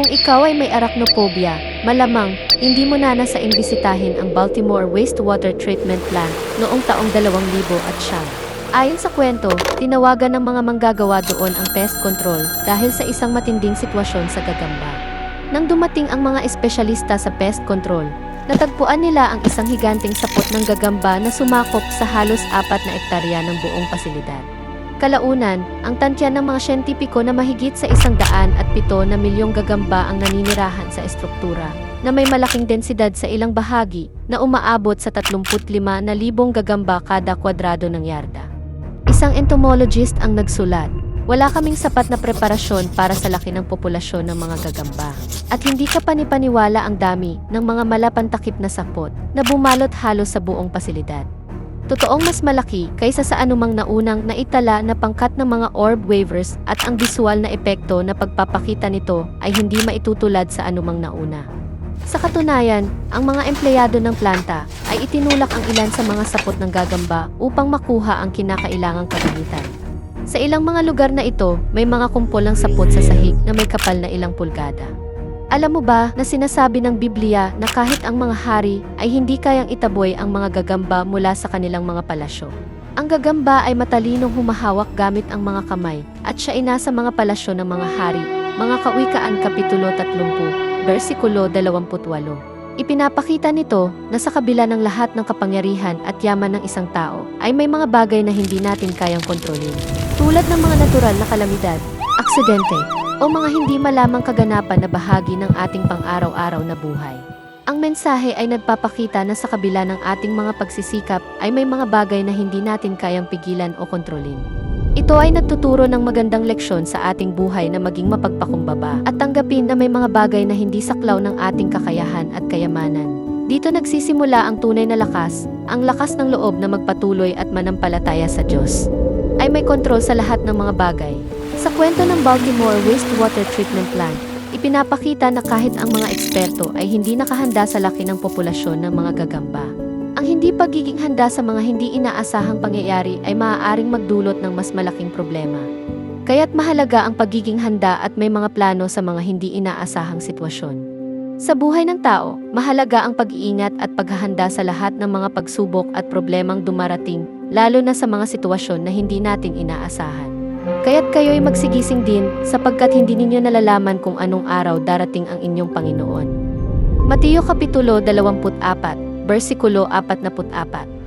Kung ikaw ay may arachnophobia, malamang hindi mo na nasa imbisitahin ang Baltimore Wastewater Treatment Plant noong taong 2000 at siyam. Ayon sa kwento, tinawagan ng mga manggagawa doon ang pest control dahil sa isang matinding sitwasyon sa gagamba. Nang dumating ang mga espesyalista sa pest control, natagpuan nila ang isang higanting sapot ng gagamba na sumakop sa halos apat na ektarya ng buong pasilidad. Kalaunan, ang tantya ng mga siyentipiko na mahigit sa isang daan at pito na milyong gagamba ang naninirahan sa estruktura, na may malaking densidad sa ilang bahagi na umaabot sa 35 na libong gagamba kada kwadrado ng yarda. Isang entomologist ang nagsulat, wala kaming sapat na preparasyon para sa laki ng populasyon ng mga gagamba. At hindi ka panipaniwala ang dami ng mga malapantakip na sapot na bumalot halos sa buong pasilidad. Totoong mas malaki kaysa sa anumang naunang naitala na pangkat ng mga orb waivers at ang visual na epekto na pagpapakita nito ay hindi maitutulad sa anumang nauna. Sa katunayan, ang mga empleyado ng planta ay itinulak ang ilan sa mga sapot ng gagamba upang makuha ang kinakailangang kagamitan. Sa ilang mga lugar na ito, may mga kumpol ng sapot sa sahig na may kapal na ilang pulgada. Alam mo ba na sinasabi ng Biblia na kahit ang mga hari ay hindi kayang itaboy ang mga gagamba mula sa kanilang mga palasyo? Ang gagamba ay matalinong humahawak gamit ang mga kamay at siya ay nasa mga palasyo ng mga hari. Mga Kawikaan Kapitulo 30, versikulo 28. Ipinapakita nito na sa kabila ng lahat ng kapangyarihan at yaman ng isang tao ay may mga bagay na hindi natin kayang kontrolin. Tulad ng mga natural na kalamidad, aksidente, o mga hindi malamang kaganapan na bahagi ng ating pang-araw-araw na buhay. Ang mensahe ay nagpapakita na sa kabila ng ating mga pagsisikap ay may mga bagay na hindi natin kayang pigilan o kontrolin. Ito ay nagtuturo ng magandang leksyon sa ating buhay na maging mapagpakumbaba at tanggapin na may mga bagay na hindi saklaw ng ating kakayahan at kayamanan. Dito nagsisimula ang tunay na lakas, ang lakas ng loob na magpatuloy at manampalataya sa Diyos. Ay may kontrol sa lahat ng mga bagay. Sa kwento ng Baltimore Wastewater Treatment Plant, ipinapakita na kahit ang mga eksperto ay hindi nakahanda sa laki ng populasyon ng mga gagamba. Ang hindi pagiging handa sa mga hindi inaasahang pangyayari ay maaaring magdulot ng mas malaking problema. Kaya't mahalaga ang pagiging handa at may mga plano sa mga hindi inaasahang sitwasyon. Sa buhay ng tao, mahalaga ang pag-iingat at paghahanda sa lahat ng mga pagsubok at problemang dumarating, lalo na sa mga sitwasyon na hindi natin inaasahan. Kaya't kayo'y magsigising din, sapagkat hindi ninyo nalalaman kung anong araw darating ang inyong Panginoon. Mateo Kapitulo 24, versikulo 44